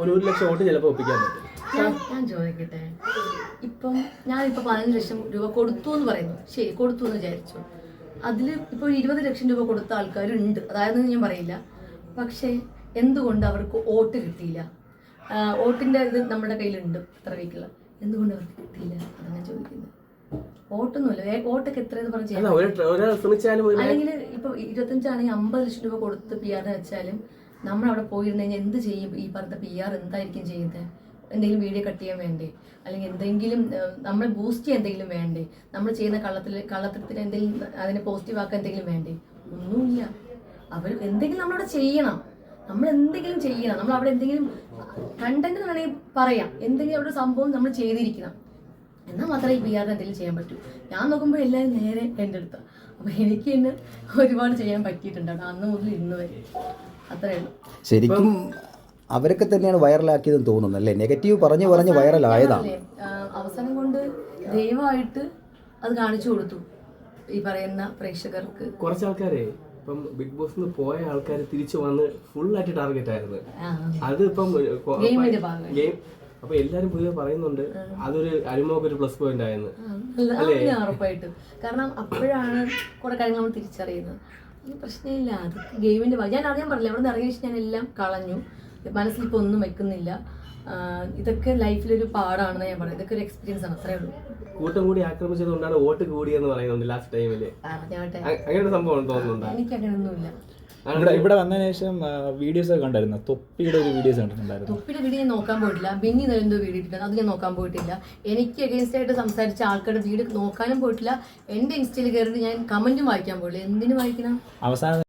ഒരു ഒരു ലക്ഷം വോട്ട് ചിലപ്പോൾ ഒപ്പിക്കാൻ പറ്റും. ഞാൻ ചോദിക്കട്ടെ? ഇപ്പം ഞാനിപ്പോൾ പതിനഞ്ച് ലക്ഷം രൂപ കൊടുത്തു എന്ന് പറയുന്നു. ശരി കൊടുത്തു എന്ന് വിചാരിച്ചു അതിൽ ഇപ്പോൾ ഇരുപത് ലക്ഷം രൂപ കൊടുത്ത ആൾക്കാരുണ്ട്. അതായത് ഞാൻ പറയില്ല. പക്ഷേ എന്തുകൊണ്ട് അവർക്ക് വോട്ട് കിട്ടിയില്ല? വോട്ടിന്റെ വോട്ടിന്റെ ഇത് നമ്മുടെ കയ്യിലുണ്ട് എത്ര വീക്കുള്ള എന്തുകൊണ്ട് അവർക്ക് കിട്ടിയില്ല? അതാണ് ഞാൻ ചോദിക്കുന്നത്. വോട്ടൊന്നുമില്ല വോട്ടൊക്കെ എത്രയെന്ന് പറഞ്ഞു അല്ലെങ്കിൽ ഇപ്പൊ ഇരുപത്തഞ്ചാണെങ്കിൽ അമ്പത് ലക്ഷം രൂപ കൊടുത്ത് പി ആർ വെച്ചാലും നമ്മൾ അവിടെ പോയിരുന്നു കഴിഞ്ഞാൽ എന്ത് ചെയ്യും? ഈ പറഞ്ഞ പി ആർ എന്തായിരിക്കും ചെയ്യുന്നത് എന്തെങ്കിലും വീഡിയോ കട്ട് ചെയ്യാൻ വേണ്ടേ? അല്ലെങ്കിൽ എന്തെങ്കിലും നമ്മൾ ബൂസ്റ്റ് ചെയ്യാൻ എന്തെങ്കിലും വേണ്ടേ? നമ്മൾ ചെയ്യുന്ന കള്ളത്തിൽ കള്ളത്തരത്തിന് എന്തെങ്കിലും അതിനെ പോസിറ്റീവ് ആക്കാൻ എന്തെങ്കിലും വേണ്ടേ? ഒന്നുമില്ല. അവർ എന്തെങ്കിലും നമ്മളവിടെ ചെയ്യണം. നമ്മൾ എന്തെങ്കിലും ചെയ്യണം. നമ്മൾ അവിടെ എന്തെങ്കിലും കണ്ടന്റ് വേണമെങ്കിൽ പറയാം. എന്തെങ്കിലും അവിടെ സംഭവം നമ്മൾ ചെയ്തിരിക്കണം. എന്നാൽ മാത്രമേ ഈ പി ആറിന് എന്തെങ്കിലും ചെയ്യാൻ പറ്റൂ. ഞാൻ നോക്കുമ്പോൾ എല്ലാവരും നേരെ എന്റെ അടുത്ത. അപ്പോൾ എനിക്ക് തന്നെ ഒരുപാട് ചെയ്യാൻ പറ്റിയിട്ടുണ്ട്. അന്ന് മുതൽ ഇന്ന് വരെ. അത്രേ ഉള്ളൂ. ശരിക്കും അവരൊക്കെ തന്നെയാണ് വൈറലാക്കിയതെന്ന് തോന്നുന്നു അല്ലേ? നെഗറ്റീവ് പറഞ്ഞു പറഞ്ഞ് വൈറലായതാണ്. അവസാനം കൊണ്ട് ദയവായിട്ട് അത് കാണിച്ചു കൊടുത്തു. ഈ പറയുന്ന പ്രേക്ഷകർക്ക്. കുറച്ച് ആൾക്കാരെ ഇപ്പം ബിഗ് ബോസ് പോയ ആൾക്കാർ തിരിച്ചു വന്ന് ഫുൾ ആയിട്ട് ടാർഗറ്റ് ആയിരുന്നു അത് ഇപ്പം. ഗെയിം അപ്പൊ എല്ലാരും പൊതുവെ പറയുന്നുണ്ട് അതൊരു അരിമോക്ക് ഒരു പ്ലസ് പോയിന്റ് ആയെന്ന്. ഉറപ്പായിട്ടും. കാരണം അപ്പോഴാണ് കുറെ കാര്യങ്ങൾ നമ്മൾ തിരിച്ചറിയുന്നത്. പ്രശ്നമില്ല. അത് ഗെയിമിന്റെ ഭാഗം. ഞാൻ അറിയാൻ പറഞ്ഞില്ല അവിടെ നിന്ന് ഇറങ്ങിയ ശേഷം ഞാൻ എല്ലാം കളഞ്ഞു. മനസ്സിൽ ഇപ്പോൾ ഒന്നും വെക്കുന്നില്ല ഇതൊക്കെ ലൈഫിലൊരു പാടാണെന്ന് ഞാൻ പറയും ഇതൊക്കെ ഒരു എക്സ്പീരിയൻസ് ആണ്. അത്രേ ഉള്ളൂ. കൂട്ടം കൂടി ആക്രമിച്ചതുകൊണ്ടാണ് വോട്ട് കൂടിയെന്ന് പറയുന്നുണ്ട് ലാസ്റ്റ് ടൈമിൽ. പറഞ്ഞാട്ടെ. അങ്ങനെ സംഭവം തോന്നുന്നുണ്ടോ? എനിക്ക് അങ്ങനെയൊന്നുമില്ല ഇവിടെ ഇവിടെ വന്നതിന് ശേഷം വീഡിയോസ് ഒക്കെ കണ്ടായിരുന്നു? തൊപ്പിയുടെ ഒരു വീഡിയോസ് കണ്ടിട്ടുണ്ടായിരുന്നു. തൊപ്പിയുടെ വീഡിയോ ഞാൻ നോക്കാൻ പോയിട്ടില്ല. ബിന്നി എന്തോ വീഡിയോ ഇട്ടിട്ടുണ്ട് അത് ഞാൻ നോക്കാൻ പോയിട്ടില്ല. എനിക്ക് അഗേൻസ്റ്റ് ആയിട്ട് സംസാരിച്ച ആൾക്കാരുടെ വീഡിയോ നോക്കാനും പോയിട്ടില്ല. എന്റെ ഇൻസ്റ്റയിൽ കയറിയിട്ട് ഞാൻ കമന്റും വായിക്കാൻ പോയില്ല. എന്തിനു വായിക്കണം? അവസാനം